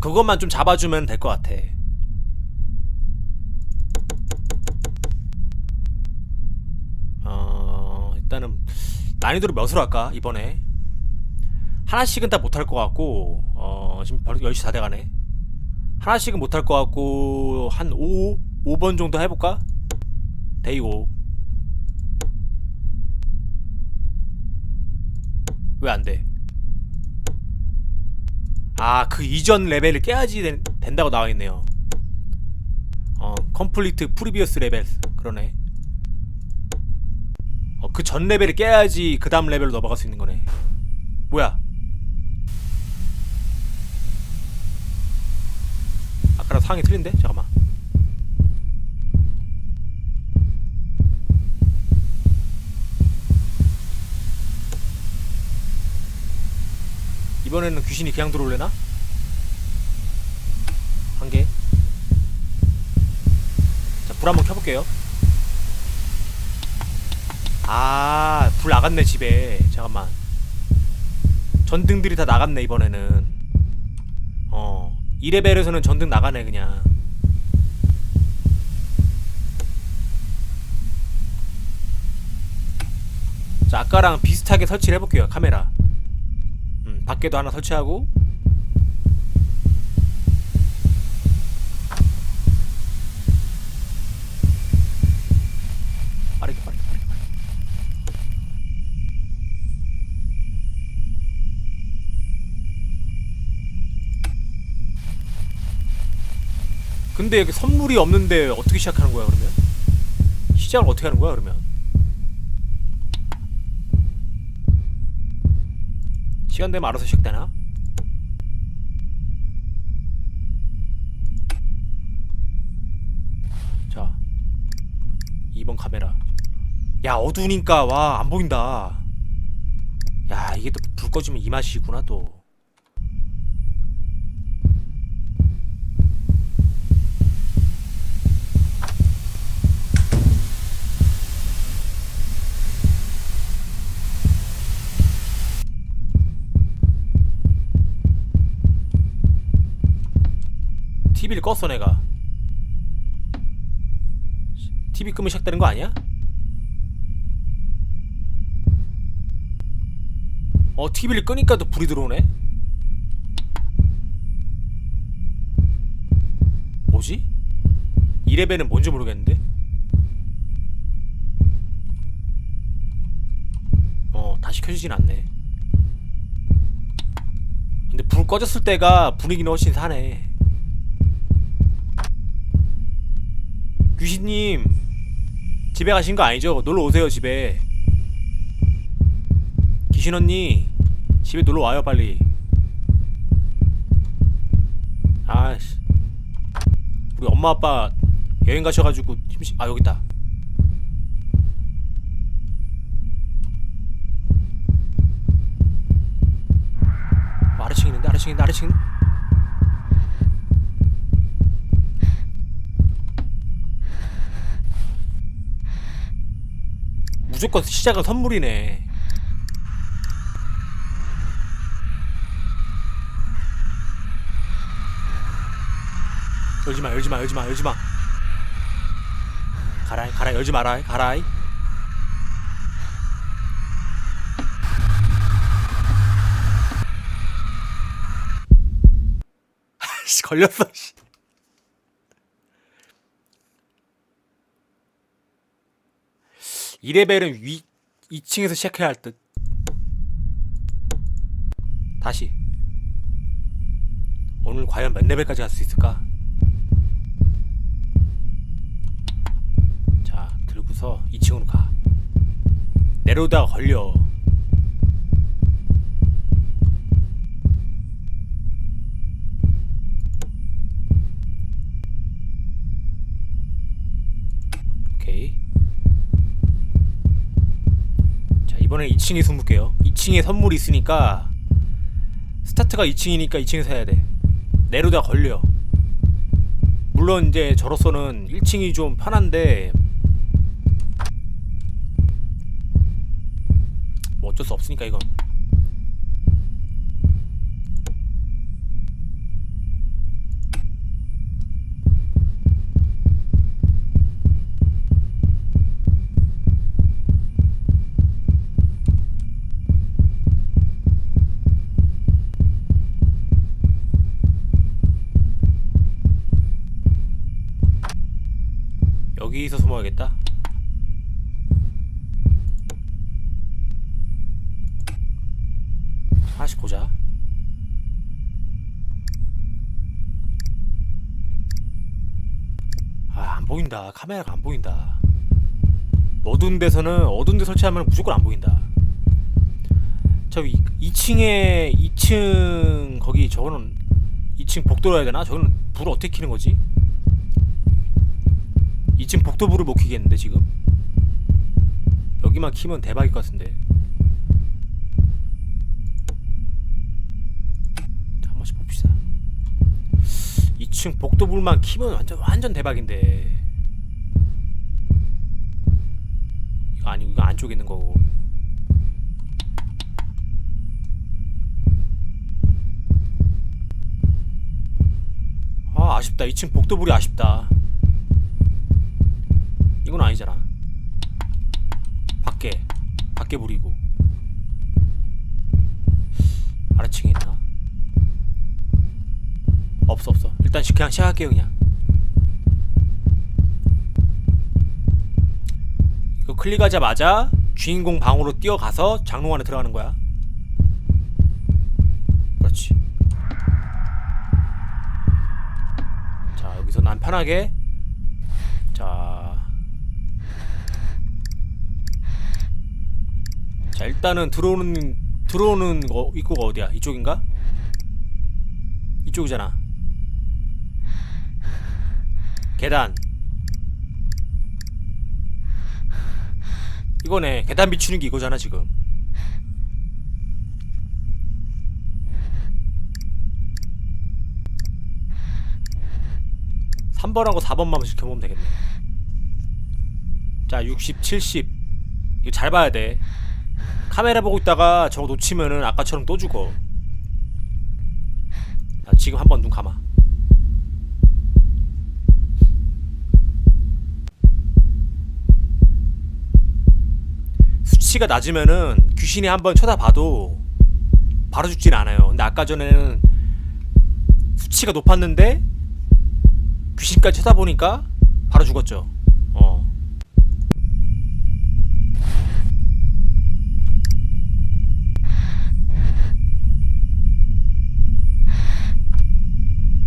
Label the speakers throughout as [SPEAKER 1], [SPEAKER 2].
[SPEAKER 1] 그것만 좀 잡아주면 될 것 같아. 어, 일단은 난이도를 몇으로 할까 이번에 하나씩은 다 못할 것 같고 어, 지금 벌써 10시 다 돼가네. 하나씩은 못할 것 같고 한 5, 5번 정도 해볼까? 데이 5. 왜 안 돼? 아, 그 이전 레벨을 깨야지 된, 된다고 나와 있네요. 어, 컴플리트 프리비어스 레벨. 그러네. 어, 그 전 레벨을 깨야지 그 다음 레벨로 넘어갈 수 있는 거네. 뭐야? 아까랑 상황이 틀린데? 잠깐만. 이번에는 귀신이 그냥 들어올래나? 한 개. 자, 불 한번 켜볼게요. 아, 불 나갔네, 집에. 잠깐만. 전등들이 다 나갔네, 이번에는. 어. 2레벨에서는 전등 나가네, 그냥. 자, 아까랑 비슷하게 설치를 해볼게요, 카메라. 음, 밖에도 하나 설치하고 빠르게 빠르게 빠르게 근데 여기 선물이 없는데 어떻게 시작하는 거야 그러면? 시작을 어떻게 하는 거야 그러면? 시간 되면 알아서 시작되나? 자 2번 카메라. 야 어두우니까 와 안 보인다. 야 이게 또 불 꺼지면 이 맛이구나 또 TV를 껐어 내가. TV 끄면 시작되는 거 아니야? 어 TV를 끄니까 또 불이 들어오네. 뭐지? 2레벨은 뭔지 모르겠는데? 어 다시 켜지진 않네. 근데 불 꺼졌을 때가 분위기는 훨씬 사네 귀신님 집에 가신 거 아니죠? 놀러 오세요 집에. 귀신 언니 집에 놀러 와요 빨리. 아씨. 우리 엄마 아빠 여행 가셔가지고 힘시 아 여기 있다. 어, 아래층 있는데 아래층 있는데 아래층 있는데 무조건 시작은 선물이네. 열지 마, 열지 마, 열지 마, 열지 마. 가라, 가라, 열지 마라, 가라. 씨 걸렸어. 씨. 이 레벨은 위 2층에서 시작해야 할 듯. 다시. 오늘 과연 몇 레벨까지 갈 수 있을까? 자, 들고서 2층으로 가. 내려오다가 걸려. 오케이. 자 이번엔 2층에 숨을게요. 2층에 선물이 있으니까 스타트가 2층이니까 2층에서 해야 돼. 내려다 걸려. 물론 이제 저로서는 1층이 좀 편한데 뭐 어쩔 수 없으니까 이건 숨어야겠다. 하나씩 보자. 아, 안 보인다. 카메라가 안 보인다. 어두운 데서는 어두운 데 설치하면 무조건 안 보인다. 저 2층에 2층 거기 저거는 2층 복도로 해야 되나? 저거는 불을 어떻게 켜는 거지? 2층 복도불을 못 켜겠는데 지금? 여기만 키면 대박일 것 같은데. 자, 한 번씩 봅시다. 2층 복도불만 키면 완전 완전 대박인데. 이거 아니고 이거 안쪽에 있는 거고. 아 아쉽다 2층 복도불이 아쉽다 이건 아니잖아. 밖에 밖에 불이고. 아래층에 있나? 없어 없어. 일단 시- 그냥 시작할게요 그냥. 이거 클릭하자마자 주인공 방으로 뛰어가서 장롱 안에 들어가는 거야. 그렇지. 자 여기서 난 편하게 자, 자 일단은 들어오는 들어오는 거 입구가 어디야? 이쪽인가? 이쪽이잖아. 계단. 이거네. 계단 비추는 게 이거잖아 지금. 삼번하고 4번만 지켜보면 되겠네. 자, 60, 70. 이거 잘 봐야 돼. 카메라 보고 있다가 저거 놓치면은 아까처럼 또 죽어. 자, 지금 한번 눈 감아. 수치가 낮으면은 귀신이 한번 쳐다봐도 바로 죽진 않아요. 근데 아까 전에는 수치가 높았는데 귀신까지 쳐다보니까 바로 죽었죠. 어.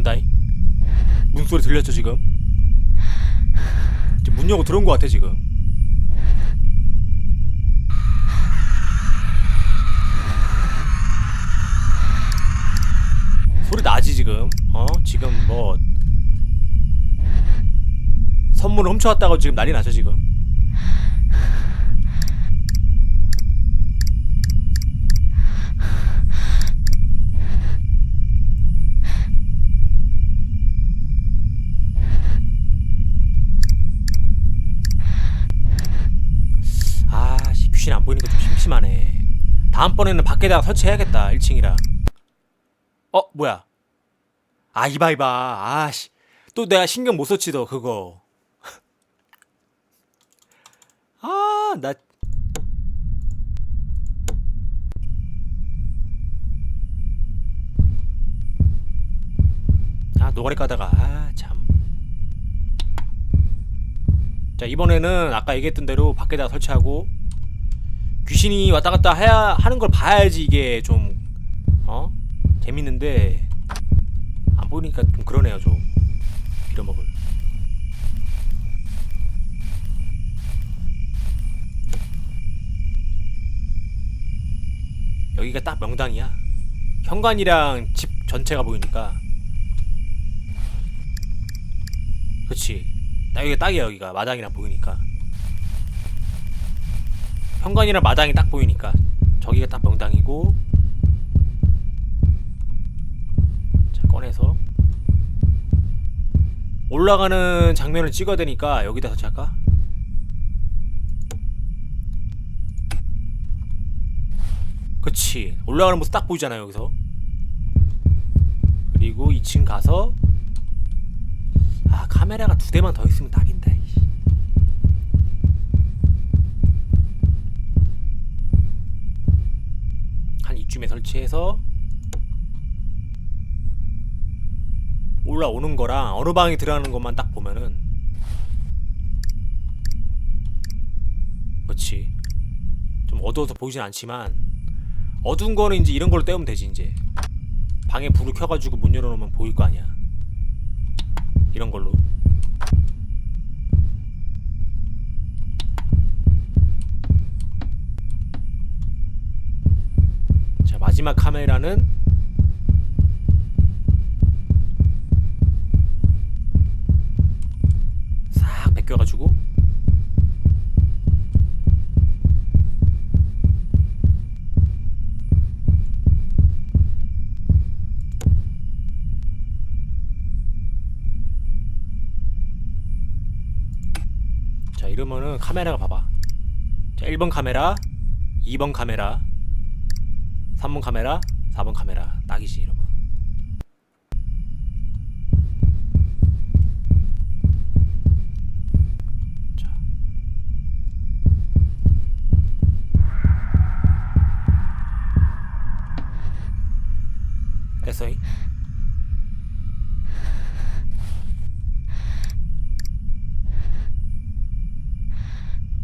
[SPEAKER 1] 온다이. 문소리 들렸죠 지금? 지금 문 열고 들어온 것 같아 지금. 소리 나지 지금? 어? 지금 뭐 선물을 훔쳐왔다고 지금 난리 나죠 지금 아 씨, 귀신 안 보이니까 좀 심심하네 다음번에는 밖에다가 설치해야겠다 1층이라. 어 뭐야? 아 이봐 이봐 아씨. 또 내가 신경 못 썼지 너 그거. 아, 나 아, 노가리 까다가 아, 참. 자, 이번에는 아까 얘기했던 대로 밖에다 설치하고 귀신이 왔다 갔다 해야 하는 걸 봐야지 이게 좀 어? 재밌는데 안 보니까 좀 그러네요, 좀. 빌어먹을. 여기가 딱 명당이야. 현관이랑 집 전체가 보이니까. 그치. 나 여기가 딱이야 여기가 마당이랑 보이니까. 현관이랑 마당이 딱 보이니까 저기가 딱 명당이고. 자 꺼내서 올라가는 장면을 찍어야 되니까 여기다 설치할까? 그치 올라가는 모습 딱 보이잖아요 여기서 그리고 2층 가서 아 카메라가 두 대만 더 있으면 딱인데 이쯤에 설치해서 올라오는 거랑 어느 방에 들어가는 것만 딱 보면은 그렇지. 좀 어두워서 보이진 않지만 어두운 거는 이제 이런 걸로 때우면 되지 이제. 방에 불을 켜가지고 문 열어놓으면 보일 거 아니야. 이런 걸로. 마지막 카메라는 싹 벗겨가지고 자 이러면은 카메라가 봐봐. 자 1번 카메라 2번 카메라 3번 카메라 4번 카메라. 딱이지 이러면 자. 됐어잉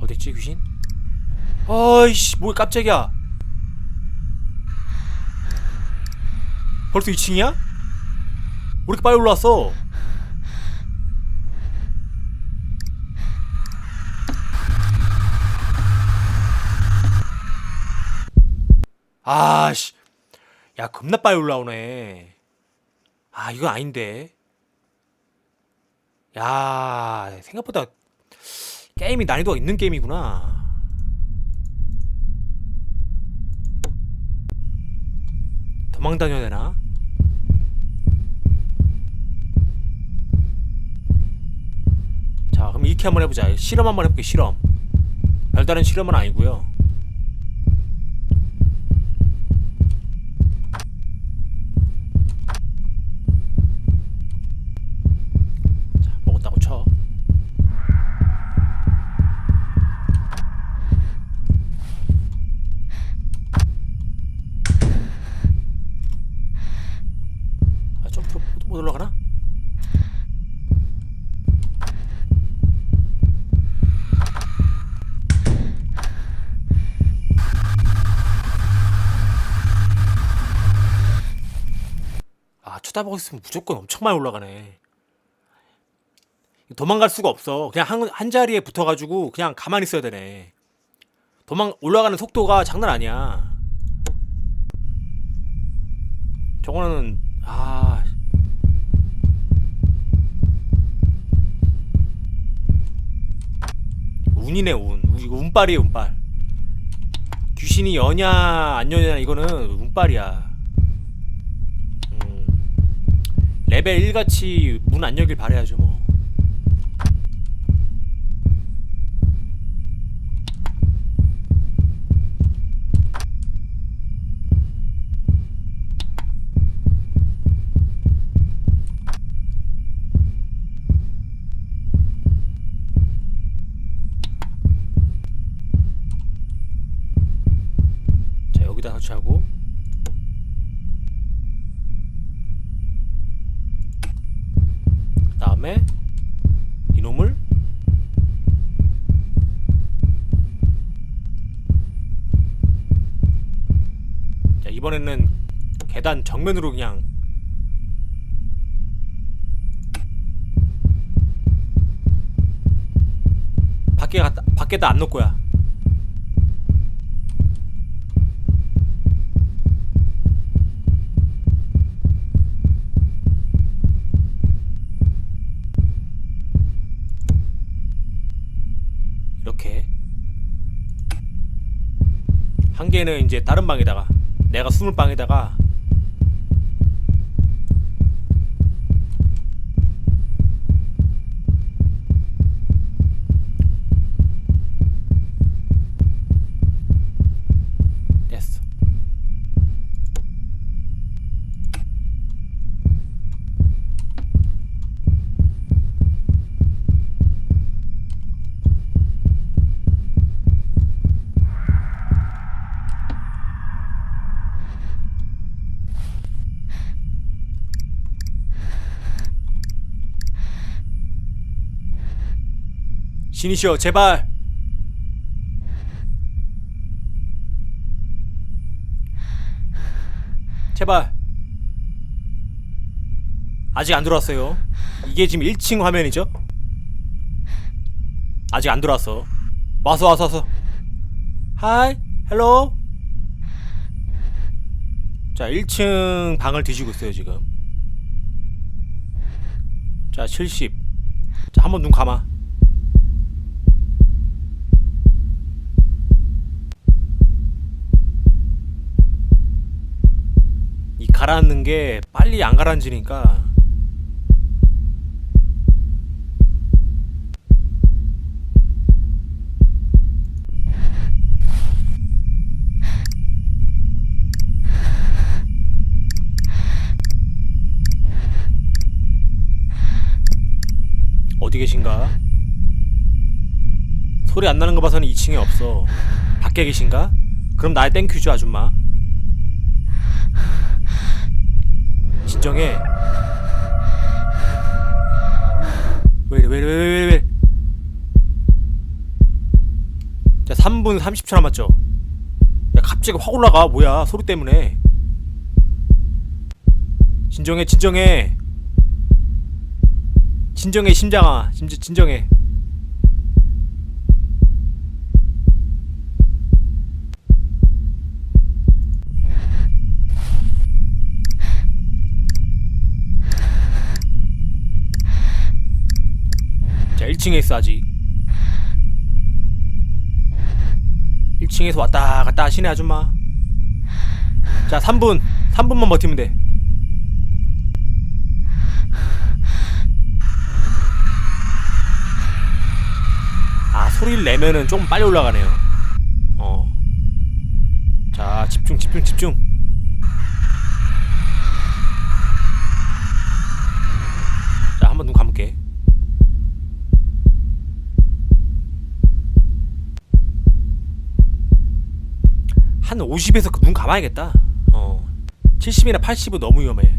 [SPEAKER 1] 어딨지 귀신? 어이씨 뭐 깜짝이야 벌써 2층이야? 왜 이렇게 빨리 올라왔어? 아씨 야 겁나 빨리 올라오네 아 이건 아닌데 야 생각보다 게임이 난이도가 있는 게임이구나 도망 다녀야 되나? 자 그럼 이렇게 한번 해보자. 실험 한번 해볼게 실험. 별다른 실험은 아니고요 자 먹었다고 쳐 아, 점프로 못, 못 올라가나? 아, 쳐다보고 있으면 무조건 엄청 많이 올라가네. 도망갈 수가 없어. 그냥 한, 한 자리에 붙어가지고 그냥 가만히 있어야 되네. 도망, 올라가는 속도가 장난 아니야. 저거는, 아. 운이네, 운. 이거 운빨이에요, 운빨. 귀신이 여냐, 안 여냐, 이거는 운빨이야. 음. 레벨 1같이 문 안 열길 바래야죠, 뭐. 자, 여기다 설치하고. 다음에 이놈을 자 이번에는 계단 정면으로 그냥 밖에 갔다 밖에다 안 놓을 거야 이렇게 한 개는 이제 다른 방에다가 내가 숨을 방에다가 진이시여 제발. 제발. 아직 안 들어왔어요. 이게 지금 1층 화면이죠? 아직 안 들어왔어. 와서 와서 와서. 하이 헬로. 자 1층 방을 뒤지고 있어요 지금. 자 70. 자 한번 눈 감아. 가라앉는 게 빨리 안 가라앉으니까 어디 계신가? 소리 안 나는 거 봐서는 2층에 없어. 밖에 계신가? 그럼 나의 땡큐죠 아줌마. 진정해. 왜이래 왜이래 왜 이래 왜 이래 왜 이래. 자 3분 30초 남았죠. 야 갑자기 확 올라가 뭐야 소리 때문에. 진정해 진정해. 진정해 심장아 진, 진정해 자 1층에 있어 아직 1층에서 왔다 갔다 하시네 아줌마 자 3분 3분만 버티면 돼 아 소리를 내면은 좀 빨리 올라가네요. 어. 자 집중 집중 집중. 자 한번 눈 감을게. 한 50에서 그눈 감아야겠다. 어. 70이나 80은 너무 위험해.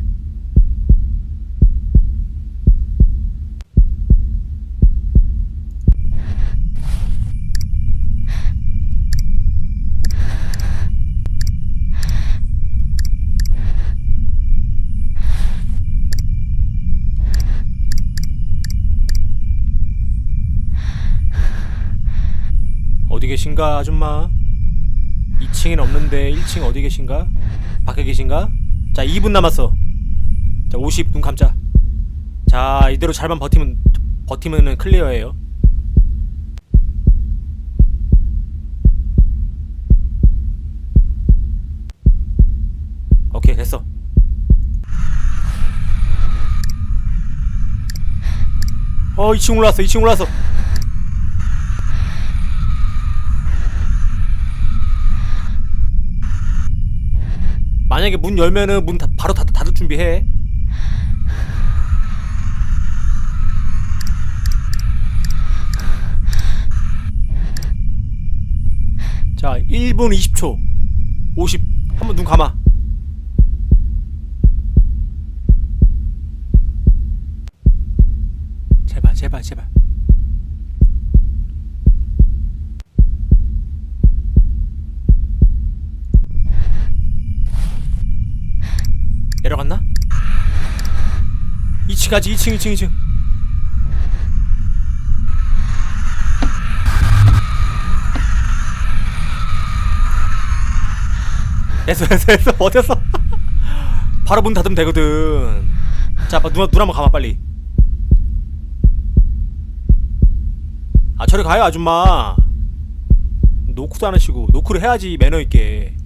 [SPEAKER 1] 어디 계신가 아줌마? 2층엔 없는데 1층 어디 계신가? 밖에 계신가? 자 2분 남았어. 자 50눈 감자. 자 이대로 잘만 버티면 버티면은 클리어예요. 오케이 됐어. 어 2층 올라왔어 2층 올라왔어 만약에 문 열면은 문 다, 바로 닫, 닫을 준비해. 자, 1분 20초. 50. 한번 눈 감아. 제발, 제발, 제발. 내려갔나? 2층 가지. 2층 2층 2층. 됐어 됐어 됐어. 버텼어. 바로 문 닫으면 되거든. 자 눈, 눈 한번 감아 빨리. 아 저리 가요 아줌마. 노크도 안 하시고. 노크를 해야지 매너 있게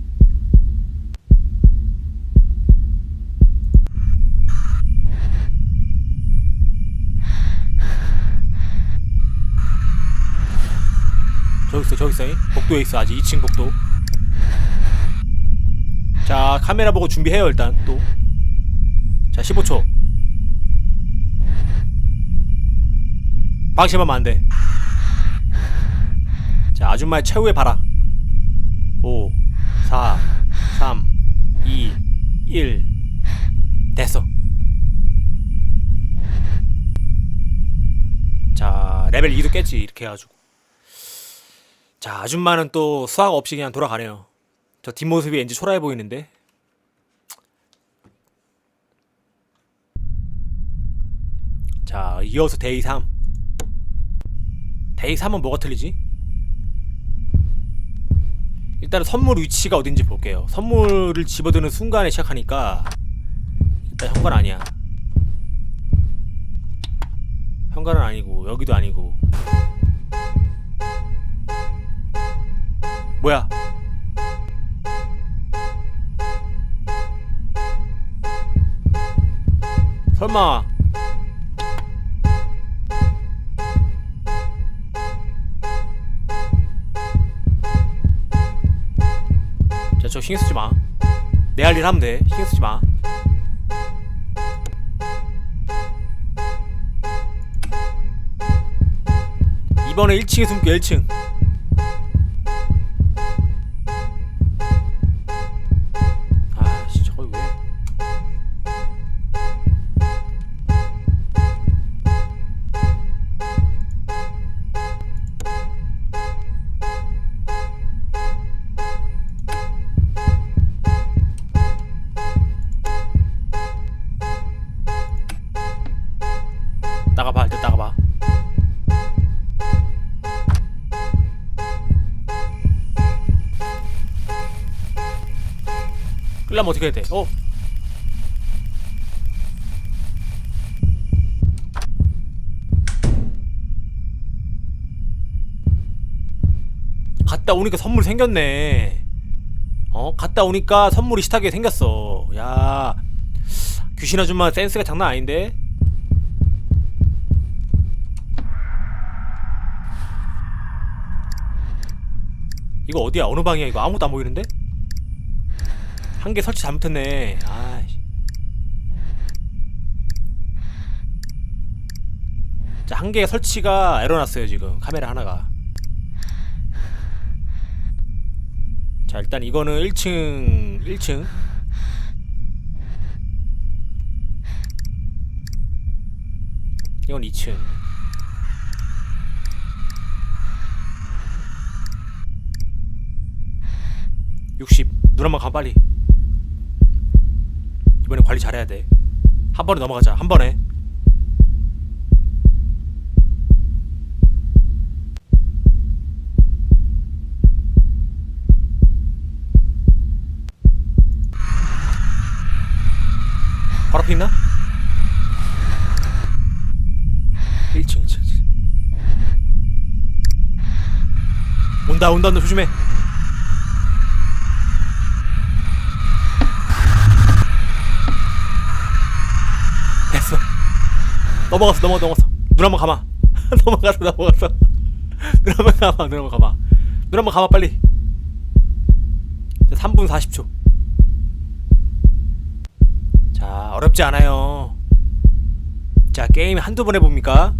[SPEAKER 1] 저기 있어 저기 있어. 복도에 있어 아직. 2층 복도. 자 카메라 보고 준비해요 일단 또자 15초. 방심하면 안돼. 자 아줌마의 최후의 발악. 5 4 3 2 1 됐어. 자 레벨 2도 깼지 이렇게 해가지고 자, 아줌마는 또 수학 없이 그냥 돌아가네요. 저 뒷모습이 왠지 초라해 보이는데. 자, 이어서 데이 3. 데이 3은 뭐가 틀리지? 일단은 선물 위치가 어딘지 볼게요. 선물을 집어드는 순간에 시작하니까 일단 현관 아니야. 현관은 아니고 여기도 아니고 설마 자, 저 신경 쓰지 마. 내 할 일 하면 돼. 신경 쓰지 마. 이번에 1층에 숨겨 1층. 끌려면 어떻게 해야 돼? 어? 갔다 오니까 선물 생겼네. 어? 갔다 오니까 선물이 식탁에 생겼어. 야, 귀신 아줌마 센스가 장난 아닌데? 이거 어디야? 어느 방이야? 이거 아무도 안 보이는데? 한 개 설치 잘못했네. 아이씨. 자, 한 개가 설치가 에러 났어요, 지금. 카메라 하나가. 자, 일단 이거는 1층, 1층. 이건 2층. 육십 눈 한번 가 빨리 이번에 관리 잘해야 돼 한 번에 넘어가자. 한 번에. 바로 앞에 있나? 1층 1층 1층. 온다 온다 온다. 조심해 됐어. 넘어갔어, 넘어, 넘어갔어. 눈 한번 감아. 넘어갔어, 넘어갔어. 눈 한번 감아, 눈 한번 감아. 눈 한번 감아, 빨리. 자, 3분 40초. 자, 어렵지 않아요. 자, 게임 한두 번 해봅니까?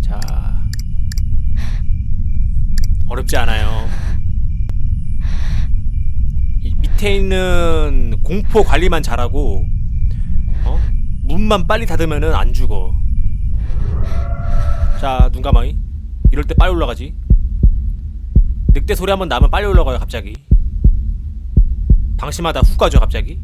[SPEAKER 1] 자, 어렵지 않아요. 이 밑에 있는 공포 관리만 잘하고 어? 문만 빨리 닫으면은 안 죽어. 자, 눈 감아이. 이럴 때 빨리 올라가지. 늑대 소리 한번 나면 빨리 올라가요, 갑자기. 방심하다 훅 가죠, 갑자기.